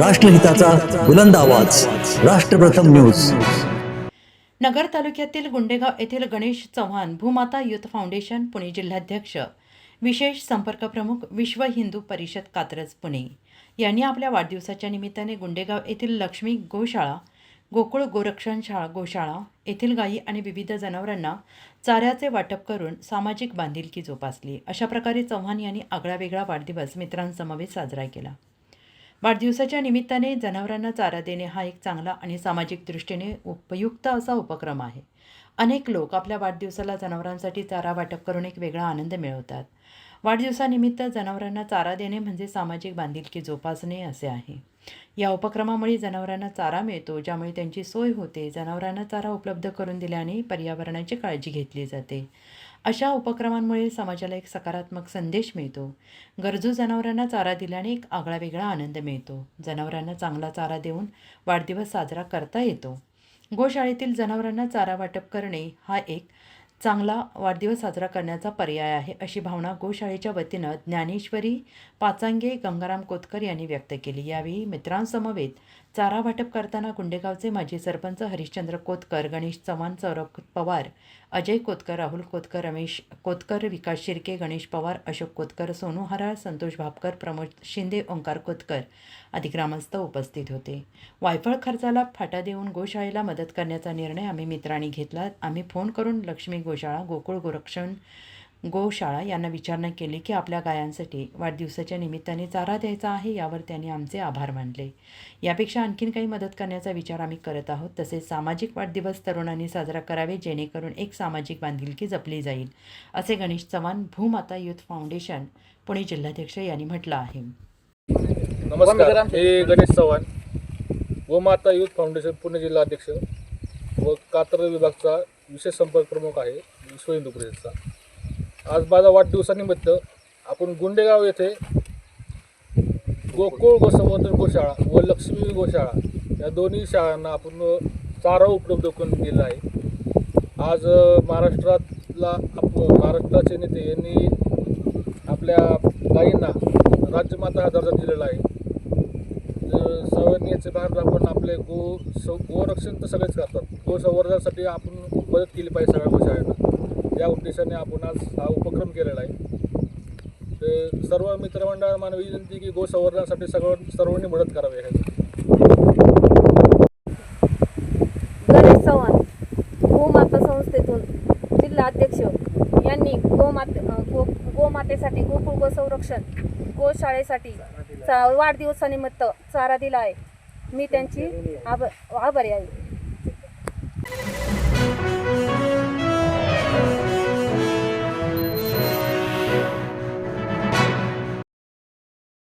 राष्ट्रहिताचा बुलंद आवाज. राष्ट्रप्रथम न्यूज. नगर तालुक्यातील गुंडेगाव येथील गणेश चव्हाण भूमाता युथ फाउंडेशन पुणे जिल्हाध्यक्ष विशेष संपर्क प्रमुख विश्व हिंदू परिषद कात्रज पुणे. यांनी आपल्या वाढदिवसाच्या निमित्ताने गुंडेगाव येथील लक्ष्मी गोशाळा गोकुळ गोरक्षण शाळा गोशाळा येथील गायी आणि विविध जनावरांना चाऱ्याचे वाटप करून सामाजिक बांधिलकी जोपासली. अशा प्रकारे चव्हाण यांनी आगळावेगळा वाढदिवस मित्रांसमवेत साजरा केला. वाढदिवसाच्या निमित्ताने जनावरांना चारा देणे हा एक चांगला आणि सामाजिक दृष्टीने उपयुक्त असा उपक्रम आहे. अनेक लोक आपल्या वाढदिवसाला जनावरांसाठी चारा वाटप करून एक वेगळा आनंद मिळवतात. वाढदिवसानिमित्त जनावरांना चारा देणे म्हणजे सामाजिक बांधिलकी जोपासणे असे आहे. या उपक्रमामुळे जनावरांना चारा मिळतो ज्यामुळे त्यांची सोय होते. जनावरांना चारा उपलब्ध करून दिल्याने पर्यावरणाची काळजी घेतली जाते. अशा उपक्रमांमुळे समाजाला एक सकारात्मक संदेश मिळतो. गरजू जनावरांना चारा दिल्याने एक आगळा वेगळा आनंद मिळतो. जनावरांना चांगला चारा देऊन वाढदिवस साजरा करता येतो. गोशाळेतील जनावरांना चारा वाटप करणे हा एक चांगला वाढदिवस साजरा करण्याचा पर्याय आहे अशी भावना गोशाळेच्या वतीनं ज्ञानेश्वरी पाचांगे गंगाराम कोतकर यांनी व्यक्त केली. यावेळी मित्रांसमवेत चारा वाटप करताना गुंडेगावचे माजी सरपंच हरिश्चंद्र कोतकर गणेश चव्हाण सौरभ पवार अजय कोतकर राहुल कोतकर रमेश कोतकर विकास शिर्के गणेश पवार अशोक कोतकर सोनू हराळ संतोष भापकर प्रमोद शिंदे ओंकार कोतकर आदी ग्रामस्थ उपस्थित होते. वायफळ खर्चाला फाटा देऊन गोशाळेला मदत करण्याचा निर्णय आम्ही मित्रांनी घेतला. आम्ही फोन करून लक्ष्मी गोशाळा गोकुळ गोरक्षण गोशाळा यांना विचारणा केली की आपल्या गायांसाठी वाढदिवसाच्या निमित्ताने चारा द्यायचा आहे यावर त्यांनी आमचे आभार मानले. यापेक्षा आणखीन काही मदत करण्याचा विचार आम्ही करत आहोत. तसेच सामाजिक वाढदिवस तरुणांनी साजरा करावे जेणेकरून एक सामाजिक बांधिलकी जपली जाईल असे गणेश चव्हाण भूमाता युथ फाउंडेशन पुणे जिल्हाध्यक्ष यांनी म्हटलं आहे. नमस्कार. हे गणेश चव्हाण गोमाता युथ फाउंडेशन पुणे जिल्हाध्यक्ष व कात्र विभागचा विशेष संपर्क प्रमुख आहे विश्व हिंदू परिषदचा. आज माझा वाढदिवसानिमित्त आपण गुंडेगाव येथे गोकुळ गोसंवर्धन गोशाळा व लक्ष्मी गोशाळा या दोन्ही शाळांना आपण चारा उपलब्ध करून दिला आहे. आज महाराष्ट्रातला आप महाराष्ट्राचे नेते यांनी आपल्या गाईंना राज्यमाता हा दर्जा दिलेला आहे. तर भाग याचे आपण आपले गो स गोरक्षण तर सगळेच करतात. गो संवर्धनासाठी आपण मदत केली पाहिजे सगळ्या गोशाळांना या उद्देशाने आपण आज हा उपक्रम केलेला आहे. तर सर्व मित्रमंडळ मला विनंती की गो संवर्धनासाठी सर्व सर्वांनी मदत करावी ह्याची गणेश चव्हाण गोमाता संस्थेतून जिल्हा अध्यक्ष यांनी गोमाते गो गोमातेसाठी गोकुळ गोसंरक्षण गोशाळेसाठी चा वाढदिवसानिमित्त चारा दिला आहे. मी त्यांची आभ आभारी आहे.